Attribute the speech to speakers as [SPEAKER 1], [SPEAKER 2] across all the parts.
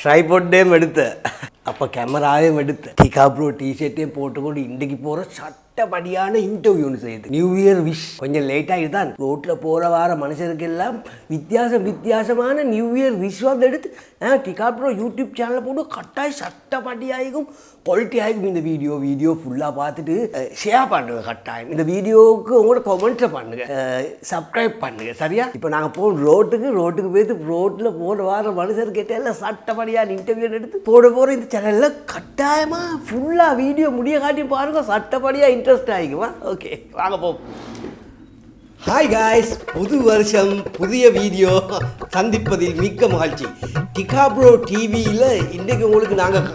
[SPEAKER 1] ட்ரைபாட்டையும் எடுத்த அப்போ கேமராவையும் எடுத்த டிகா ப்ரோ டிஷர்ட்டையும் போட்டுக்கொண்டு இன்றைக்கு போகிற சட்டப்படியான சட்டப்படியான இன்டர்வியூன்னு செய்யுது நியூ இயர் விஷ் கொஞ்சம் லேட் தான் ரோட்டில் போகிற வார மனுஷருக்கெல்லாம் வித்தியாசம் வித்தியாசமான நியூ இயர் விஷ் வந்து எடுத்து ஆ யூடியூப் சேனலில் போட்டு கட்டாய் சட்டப்படியாகும் குவாலிட்டி ஆகிக்கும் இந்த வீடியோ வீடியோ ஃபுல்லாக பார்த்துட்டு ஷேர் பண்ணுங்க கட்டாயம். இந்த வீடியோவுக்கு உங்களோட கமெண்ட்ஸை பண்ணுங்க. சப்ஸ்கிரைப் பண்ணுங்க. சரியா? இப்போ நாங்கள் போகணும் ரோட்டுக்கு ரோட்டுக்கு போயிட்டு ரோட்டில் போன வார மனுஷர்கிட்ட எல்லாம் சட்டப்படியான இன்டர்வியூ எடுத்து போட போகிற இந்த சேனலில் கட்டாயமாக ஃபுல்லாக வீடியோ முடிய காட்டி பாருங்கள் சட்டப்படியாக இன்ட்ரெஸ்ட் ஆகிக்குமா? ஓகே வாங்க போ ஹாய் காய்ஸ் புது வருஷம் புதிய வீடியோ சந்திப்பதில் மிக்க மகிழ்ச்சி. டிகாப்ரோ டிவியில் இன்றைக்கு உங்களுக்கு நாங்கள்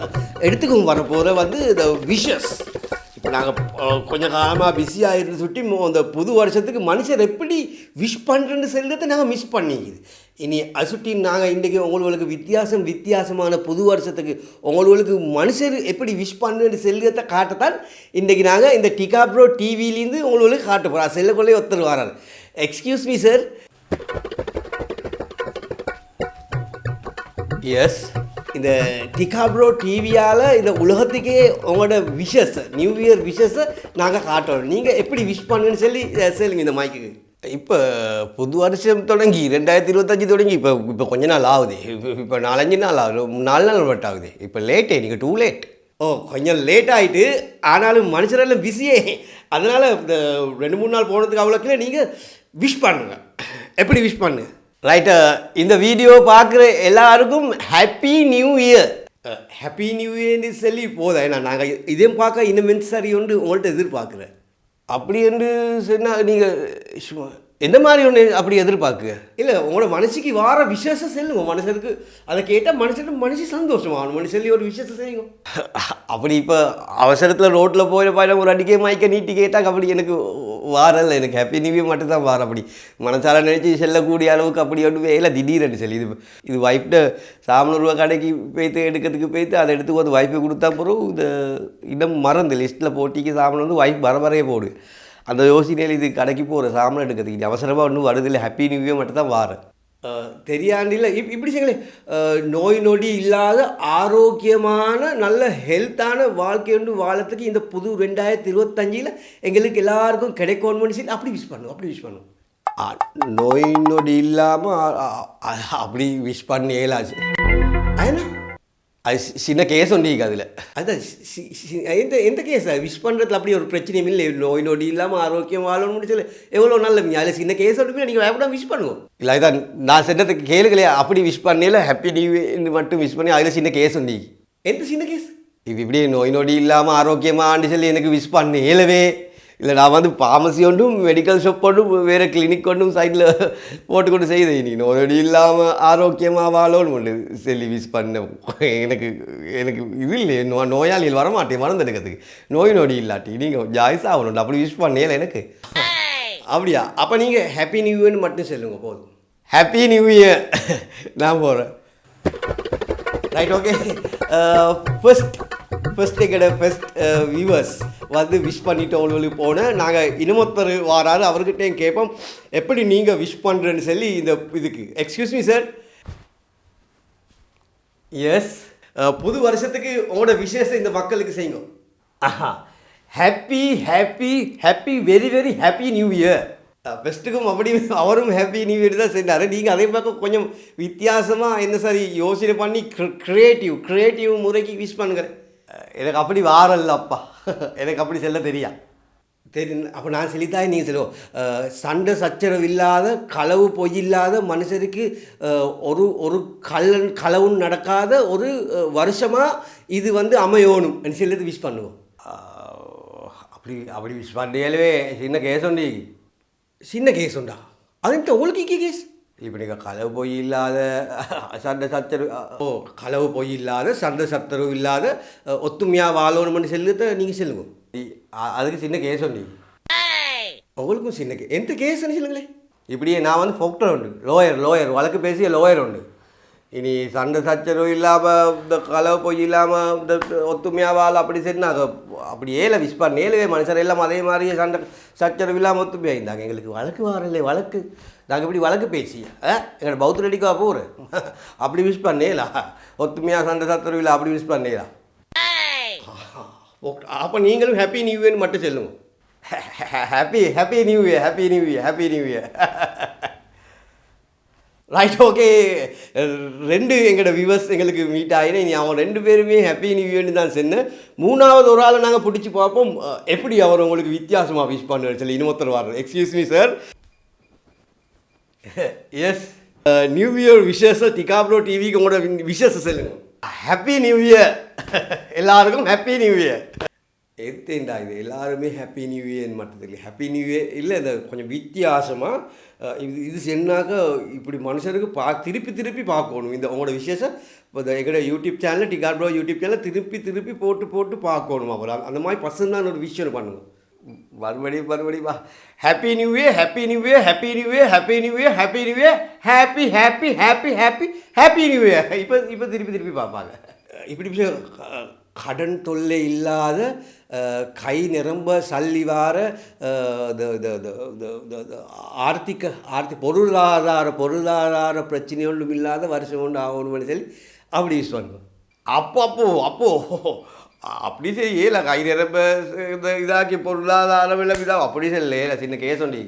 [SPEAKER 1] எடுத்துக்கும் வர போகிற வந்து இந்த விஷஸ் இப்போ நாங்கள் கொஞ்சம் காலமாக பிஸியாக இருந்து சுட்டி அந்த புது வருஷத்துக்கு மனுஷர் எப்படி விஷ் பண்ணுறேன்னு சொல்கிறத நாங்கள் மிஸ் பண்ணிக்குது. இனி அசுட்டின் நாங்கள் இன்றைக்கி உங்களுக்கு வித்தியாசம் வித்தியாசமான புது வருஷத்துக்கு உங்களுக்கு மனுஷர் எப்படி விஷ் பண்ணுன்னு செல்கிறத காட்டத்தான் இன்றைக்கி நாங்கள் இந்த டிகாப்ரோ டிவிலேருந்து உங்களுக்கு காட்ட போகிறோம் செல்லக்குள்ளே ஒருத்தர் வரார். எக்ஸ்கியூஸ் மீ சார் எஸ் இந்த டிகாப்ரோ டிவியால் இந்த உலகத்துக்கே உங்களோட விஷஸ் நியூ இயர் விஷஸை நாங்கள் காட்டுறோம். நீங்கள் எப்படி விஷ் பண்ணுன்னு சொல்லி சொல்லுங்கள் இந்த மைக்கு இப்போ புது வருஷம் தொடங்கி ரெண்டாயிரத்தி இருபத்தஞ்சி தொடங்கி இப்போ இப்போ கொஞ்ச நாள் ஆகுது இப்போ இப்போ நாலஞ்சு நாள் ஆகுது நாலு நாள் மட்டும் ஆகுது இப்போ லேட்டே நீங்கள் டூ லேட் ஓ கொஞ்சம் லேட் ஆகிட்டு ஆனாலும் மனுஷரெல்லாம் பிஸியே அதனால் இந்த ரெண்டு மூணு நாள் போனதுக்கு அவ்வளோக்குள்ள நீங்கள் விஷ் பண்ணுங்க எப்படி விஷ் பண்ணுங்க ரைட்டு இந்த வீடியோ பார்க்குற எல்லாருக்கும் happy new year happy new இயர்னு சொல்லி போதா ஏன்னா நாங்கள் இதையும் பார்க்க இன்னும் மின்சாரி ஒன்று உங்கள்கிட்ட எதிர்பார்க்குறேன் அப்படி என்று சொன்னால் நீங்கள் எந்த மாதிரி ஒன்று அப்படி எதிர்பார்க்குங்க இல்லை உங்களோட மனசுக்கு வார விசேஷம் செல்லுங்க மனுஷனுக்கு அதை கேட்டால் மனுஷனுக்கு மனசு சந்தோஷமாகணும் மனுஷன் சொல்லி ஒரு விசேஷம் செய்யுங்க அப்படி இப்போ அவசரத்தில் ரோட்டில் போய் பாயிரம் ஒரு அடிக்கே மாய்க்க நீட்டி கேட்டால் அப்படி எனக்கு வாரல எனக்கு ஹாப்பி நியூ மட்டும் தான் வாரம் அப்படி. மனசால நினச்சி செல்லக்கூடிய அளவுக்கு அப்படி ஒன்று வேலை திடீர்னு சொல்லி. இது இது வைஃப்ட சாமனூர்வா கடைக்கு போய்த்து எடுக்கிறதுக்கு போய்த்து அதை எடுத்து வந்து வைஃபை கொடுத்தா பிறகு இந்த இன்னும் மறந்து லிஸ்ட்டில் போட்டிக்கு சாமன் வந்து வைஃப் வர வரையே போடு. அந்த யோசனையில் இது கடைக்கு போகிற சாமன் எடுக்கிறதுக்கு அவசரமாக ஒன்றும் வருதில்லை ஹாப்பி நியூ மட்டும் தான் வாரேன் தெரியாண்டில் இப் இப்படி செய்யுங்களே நோய் நொடி இல்லாத ஆரோக்கியமான நல்ல ஹெல்த்தான வாழ்க்கை ஒன்று வாழறதுக்கு இந்த புது ரெண்டாயிரத்தி இருபத்தஞ்சில் எங்களுக்கு எல்லாருக்கும் கிடைக்கணும்னு சொல்லி அப்படி விஷ் பண்ணுவோம் அப்படி விஷ் பண்ணுவோம் நோய் நொடி இல்லாமல் அப்படி விஷ் பண்ணி ஏலாச்சு என்ன அது சின்ன கேஸ் ஒன்று அதில். சி- எந்த எந்த கேஸ் விஷ் பண்ணுறதுல அப்படி ஒரு பிரச்சனையும் இல்லை. நோய் நொடி இல்லாமல் ஆரோக்கியம் வாழணும்னு சொல்லி. எவ்வளோ நல்ல அதில் சின்ன கேஸ் ஒன்று நீங்கள் எப்படா விஷ் பண்ணுவோம் இல்லை இதான் நான் சென்றதுக்கு கேளுங்களே அப்படி விஷ் பண்ணல ஹாப்பி நியூ மட்டும் விஷ் பண்ணி அதில் சின்ன கேஸ் உண்டு எந்த சின்ன கேஸ் இது இப்படி நோய் நொடி இல்லாமல் ஆரோக்கியமான்னு சொல்லி எனக்கு விஷ் பண்ண இயலவே இல்லை நான் வந்து ஃபார்மசி ஒன்றும் மெடிக்கல் ஷாப் ஒன்றும் வேறு கிளினிக் ஒன்றும் சைடில் போட்டுக்கொண்டு செய்தேன். நீ நோய் நொடி இல்லாமல் ஆரோக்கியமாக வாழோன்னு ஒன்று செலிவிஸ் விஷ் பண்ண. எனக்கு எனக்கு இது இல்லை நோ நோயாளிகள் வரமாட்டேன் மருந்து எடுக்கிறதுக்கு. நோய் நொடி இல்லாட்டி நீங்கள் ஜாய்ஸ் ஆகணும் அப்படி விஷ் பண்ணல எனக்கு. அப்படியா? அப்போ நீங்கள் ஹாப்பி நியூ இயர்னு மட்டும் சொல்லுங்க போதும். ஹாப்பி நியூ இயர் நான் போகிறேன் ரைட் ஓகே ஃபஸ்ட் ஃபர்ஸ்ட் எங்கட ஃபர்ஸ்ட் வியூவர்ஸ் வந்து விஷ் பண்ணிட்டு அவங்களுக்கு போனேன் நாங்கள் இனமொத்தர் வாராரு அவர்கிட்டையும் கேட்போம் எப்படி நீங்கள் விஷ் பண்ணுறேன்னு சொல்லி இந்த இதுக்கு. எக்ஸ்கியூஸ் மீ சார் எஸ் புது வருஷத்துக்கு உங்களோட விசேஷம் இந்த மக்களுக்கு செய்யுங்க. ஆஹா. Happy happy happy very very happy new year பெஸ்ட்டுக்கும் அப்படி அவரும் ஹாப்பி நியூ இயர் தான் செஞ்சார் நீங்கள் அதே பார்க்க கொஞ்சம் வித்தியாசமாக என்ன சரி யோசனை பண்ணி க்ரியேட்டிவ் க்ரியேட்டிவ் முறைக்கு விஷ் பண்ணுங்க. அஹ், எனக்கு அப்படி வாரல்ல அப்பா எனக்கு அப்படி செல்ல தெரியா. தெரி அப்போ நான் சொல்லித்தான் நீங்கள் சொல்லுவோம் சண்டை சச்சரவு இல்லாத களவு பொய் இல்லாத மனுஷருக்கு ஒரு ஒரு கள்ளன் களவும் நடக்காத ஒரு வருஷமாக இது வந்து அமையணும். சொல்லிட்டு விஷ் பண்ணுவோம். அப்படி அப்படி விஷ் பண்ணையாலே சின்ன கேஸ் உண்டு. சின்ன கேஸ் உண்டா? அது உங்களுக்கு கேஸ் இப்போ நீங்கள் களவு பொய் இல்லாத சண்டை சச்சரவு ஓ களவு பொய் இல்லாத சண்டை சச்சரவு இல்லாத அஹ், ஒத்துமையா வாழணும்னு சொல்லுறத நீங்கள் சொல்லுங்க. அதுக்கு சின்ன கேஸ் உண்டு. உங்களுக்கும் சின்ன கே எந்த கேஸ்ன்னு சொல்லுங்களேன். இப்படியே நான் வந்து ஃபோக்டர் உண்டு. லோயர் லோயர் வழக்கு பேசிய லோயர் உண்டு. இனி சண்டை சச்சரவு இல்லாமல் இந்த களவு பொய் இல்லாமல் இந்த ஒத்துமையாக வாழ அப்படி சரி நாங்கள் அப்படி ஏல விஷ் நேலவே மனுஷர் எல்லாம் அதே மாதிரியே சண்டை சச்சரவு இல்லாமல் ஒத்துமையாக இருந்தாங்க எங்களுக்கு வழக்கு வரல வழக்கு. நாங்கள் இப்படி வழக்கு பேசி எங்களை பௌத்த ரெடிக்கா போகிறேன் அப்படி விஷ் பண்ணேலா? ஒத்துமையாக சண்டை சத்துருவில் அப்படி விஷ் பண்ணேலா? அப்போ நீங்களும் ஹாப்பி நியூ இயர்னு மட்டும் சொல்லுங்க. Happy happy new year happy new year happy new year right okay ரெண்டு எங்களோட வியூவர்ஸ் எங்களுக்கு மீட் ஆகினேன் இனி அவன் ரெண்டு பேருமே ஹாப்பி நியூ இயர்னு தான் சென்னேன் மூணாவது ஒரு ஆளை நாங்கள் பிடிச்சி பார்ப்போம். எப்படி அவர் உங்களுக்கு வித்தியாசமாக விஷ் பண்ணுவார் சொல்லி இன்னொருத்தர் வர்றார். Excuse me sir yes new year wishes டிகாப்ரோ டிவிக்கு உங்களோட விஷஸ் சொல்லுங்க. ஹாப்பி நியூ இயர் எல்லாருக்கும் ஹாப்பி நியூ இயர் எத்தேண்டா இது எல்லாருமே ஹாப்பி நியூ இயர்னு மட்டும் தெரியல ஹாப்பி நியூ இயர் இல்லை இந்த கொஞ்சம் வித்தியாசமாக இது இது சொன்னாக்க இப்படி மனுஷருக்கு பா திருப்பி திருப்பி பார்க்கணும் இந்த உங்களோட விசேஷம் இப்போ இந்த எங்களோட யூடியூப் சேனல் டிகார் ப்ரோ யூடியூப் சேனல் திருப்பி திருப்பி போட்டு போட்டு பார்க்கணும் அப்புறம் அந்த மாதிரி பர்சன் ஒரு விஷயம் பண்ணுங்க மறுபடி மறுபடி வா happy new year happy new year happy new year happy new year happy new year happy happy happy happy happy new year இப்போ இப்போ திருப்பி திருப்பி பார்ப்பாங்க இப்படி கடன் தொல்லை இல்லாத கை நிரம்ப சல்லி ஆர்த்திக ஆர்த்தி பொருளாதார பொருளாதார பிரச்சனை ஒன்றும் இல்லாத வருஷம் கொண்டு ஆகணும்னு சொல்லி அப்படி யூஸ் அப்போ அப்போ அப்போ அப்படி செய்யல கை நிரம்ப இந்த இதாக்கி பொருளாதாரம் எல்லாம் இதாக அப்படி செய்யல சின்ன கேஸ் ஒன்றி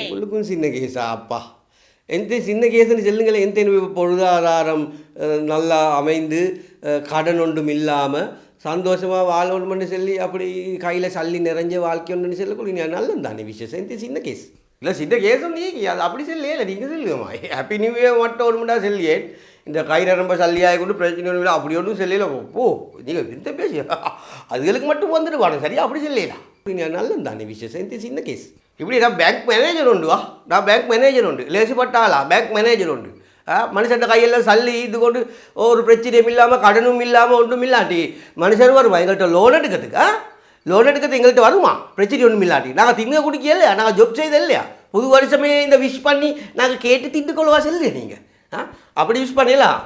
[SPEAKER 1] உங்களுக்கும் சின்ன கேஸா அப்பா. எந்த சின்ன கேஸ்னு சொல்லுங்களேன் எந்த பொருளாதாரம் நல்லா அமைந்து கடன் ஒன்றும் இல்லாமல் சந்தோஷமாக வாழணும்னு சொல்லி அப்படி கையில் சல்லி நிறைஞ்ச வாழ்க்கை ஒன்றுன்னு சொல்லக்கூடிய நல்லது தானே விஷயம் எந்த சின்ன கேஸ் இல்லை சின்ன கேஸும் நீ அது அப்படி சொல்லல நீங்கள் சொல்லுங்கம்மா. ஹாப்பி நியூ இயர் மட்டும் ஒரு மட்டும் சொல்லியே. இந்த கை நிரம்ப சல்லியாக கொண்டு பிரச்சனை ஒன்றும் இல்லை. அப்படி ஒன்றும் சொல்லல. போ நீங்கள் இந்த பேசி அதுகளுக்கு மட்டும் வந்துட்டு வாங்க சரியா? அப்படி சொல்லலாம் நீங்கள் நல்லது தானே விஷயம் எந்த சின்ன கேஸ் இப்படி நான் பேங்க் மேனேஜர் உண்டு வா. நான் பேங்க் மேனேஜர் உண்டு. லேசுப்பட்டாளா பேங்க் மேனேஜர் உண்டு. மனுஷன் கையெல்லாம் சல்லி இது கொண்டு ஒரு பிரச்சனையும் இல்லாமல் கடனும் இல்லாமல் ஒன்றும் இல்லாட்டி மனுஷன் வருவா எங்கள்கிட்ட லோன் எடுக்கிறதுக்கு ஆ? லோன் எடுக்கிறது எங்கள்கிட்ட வருமா? பிரச்சனை ஒன்றும் இல்லாட்டி. நாங்கள் திங்க குடிக்க இல்லையா நாங்கள் ஜொப் செய்த இல்லையா புது வருஷமே இந்த விஷ் பண்ணி நாங்கள் கேட்டு திட்டு கொள்வா செல்லு நீங்கள் ஆ? அப்படி விஷ் பண்ணலாம்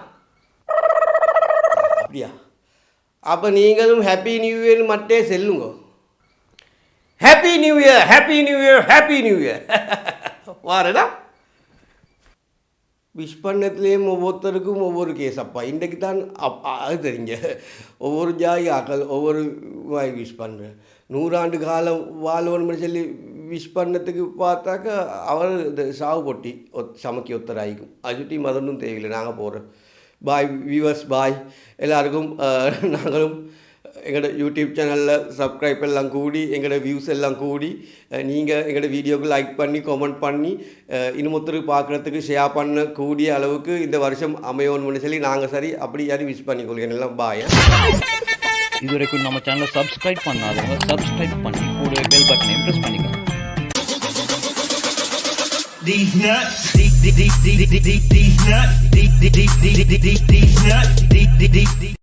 [SPEAKER 1] அப்படியா? அப்போ நீங்களும் ஹாப்பி நியூ இயர் மட்டும் செல்லுங்க. Happy new year happy new year happy new year வாரடா. Wish பண்ணத்துலேயும் ஒவ்வொருத்தருக்கும் ஒவ்வொரு கேஸ் அப்பா. இன்றைக்கு தான் அப் அது தெரியுங்க. ஒவ்வொரு ஜாய் ஆக்கள் ஒவ்வொரு வாய் விஷ் பண்ணுறேன் நூறாண்டு காலம் வாழ்வன்னு சொல்லி விஷ் பண்ணத்துக்கு பார்த்தாக்கா அவர் இந்த சாவு பொட்டி ஒத் சமைக்கி ஒத்தராயிக்கும். அது சுட்டி மதனும் தேவையில்லை நாங்கள் போகிறோம் பாய் வியூவர்ஸ் பாய் எல்லாருக்கும் நாங்களும் எங்களோட யூடியூப் சேனலில் சப்ஸ்கிரைப் எல்லாம் கூடி எங்களோட வியூஸ் எல்லாம் கூடி நீங்கள் எங்களோட வீடியோக்கு லைக் பண்ணி கமெண்ட் பண்ணி இன்னுமொத்தருக்கு பார்க்குறதுக்கு ஷேர் பண்ண கூடிய அளவுக்கு இந்த வருஷம் அமையணும்னு சொல்லி நாங்கள் சரி அப்படி யாரும் விஷ் பண்ணிக்கொள்கிறேன் எல்லாம் பாய்
[SPEAKER 2] இது வரைக்கும் நம்ம சேனலை சப்ஸ்கிரைப் பண்ணாதவங்க சப்ஸ்கிரைப் பண்ணி கூடவே பெல் பட்டனையும் ப்ரெஸ் பண்ணிக்கோங்க
[SPEAKER 3] These nuts, these, these, these, these, these, nuts, these, these, these, these, these, these nuts, these, these, these, these.